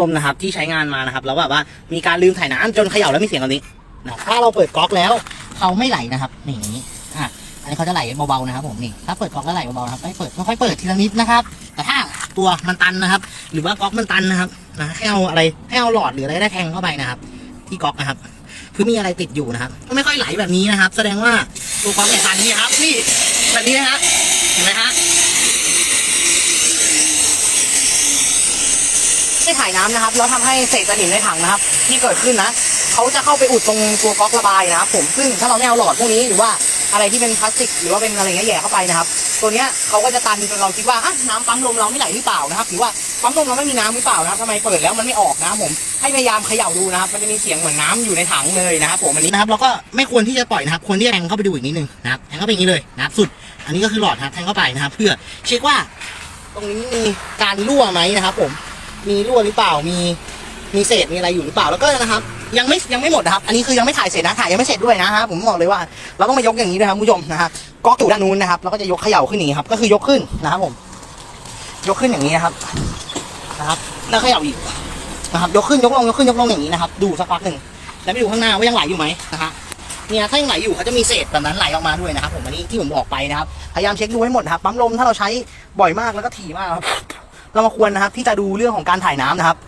ลมนะครับที่ใช้งานมานะครับแล้วแบบว่ามีการลืมถ่ายน้ำจนเขย่าแล้วมีเสียงแบบนี้นะถ้าเราเปิดก๊อกแล้วเขาไม่ไหลนะครับนี่อะอันนี้เขาจะไหลเบาๆนะครับผมนี่ถ้าเปิดก๊อกแล้วไหลเบาๆนะครับไม่เปิดค่อยๆเปิดทีละนิดนะครับ แต่ถ้าตัวมันตันนะครับ หรือว่าก๊อกมันตันนะครับนะให้เอาอะไรให้เอาหลอดหรืออะไรได้แทงเข้าไปนะครับ ที่ก๊อกนะครับคือมีอะไรติดอยู่นะครับก็ไม่ค่อยไหลแบบนี้นะครับ แสดงว่าตัวก๊อกเนี่ยตันนี่ครับนี่แบบนี้นะฮะเห็นไหมฮะ ไม่ถ่ายน้ำนะครับ แล้วทำให้เศษสนิมในถังนะครับ ที่เกิดขึ้นนะเขาจะเข้าไปอุดตรงตัวก๊อกระบายนะครับ ผมซึ่งถ้าเราไม่เอาหลอดพวกนี้หรือว่าอะไรที่เป็นพลาสติกหรือว่าเป็นอะไรเงี้ยแย่เข้าไปนะครับ ตัวเนี้ยเขาก็จะตันจนเราคิดว่าอะน้ำปั๊มลมเราไม่ไหลหรือเปล่านะครับหรือว่าปั๊มลมเราไม่มีน้ำหรือเปล่านะครับทำไมเปิดแล้วมันไม่ออกนะครับผมให้พยายามเขย่าดูนะครับ มันจะมีเสียงเหมือนน้ำอยู่ในถังเลยนะครับผมอันนี้นะครับเราก็ไม่ควรที่จะปล่อยนะครับควรที่จะแทงเข้าไปดูอีกนิดนึงนะครับแทงเข้าไปอย่างนี้เลยนะครับ สุด อันนี้ก็คือหลอดครับแทงเข้าไปนะครับ เพื่อเช็คว่า ตรงนี้มีการรั่วไหมนะครับ ผม มีรั่วหรือเปล่ามีมีเศษมีอะไรอยู่หรือเปล่าแล้วก็นะครับ ยังไม่ยังไม่หมดนะครับ อันนี้คือยังไม่ถ่ายเสร็จนะถ่ายยังไม่เสร็จด้วยนะครับผมบอกเลยว่า เราต้องมายกอย่างนี้นะครับคุณผู้ชมนะครับก๊อกอยู่ด้านนู้นนะครับแล้วก็จะยกเขย่าขึ้นนี้ครับ ก็คือยกขึ้นนะครับผม ยกขึ้นอย่างนี้นะครับนะครับ แล้วเขย่าอีกนะครับ ยกขึ้นยกลงยกขึ้นยกลงอย่างนี้นะครับ ดูสักพักหนึ่งแล้วไปดูข้างหน้าว่ายังไหลอยู่ไหมนะฮะเนี่ยถ้ายังไหลอยู่เขาจะมีเศษแบบนั้นไหลออกมาด้วยนะครับ ผมอันนี้ที่ผมบอกไปนะครับพยายามเช็คดูให้หมดครับปั๊มลมถ้าเราใช้บ่อยมากแล้วก็ถี่มากครับ เรามาควรนะครับที่จะดูเรื่องของการถ่ายน้ำนะครับ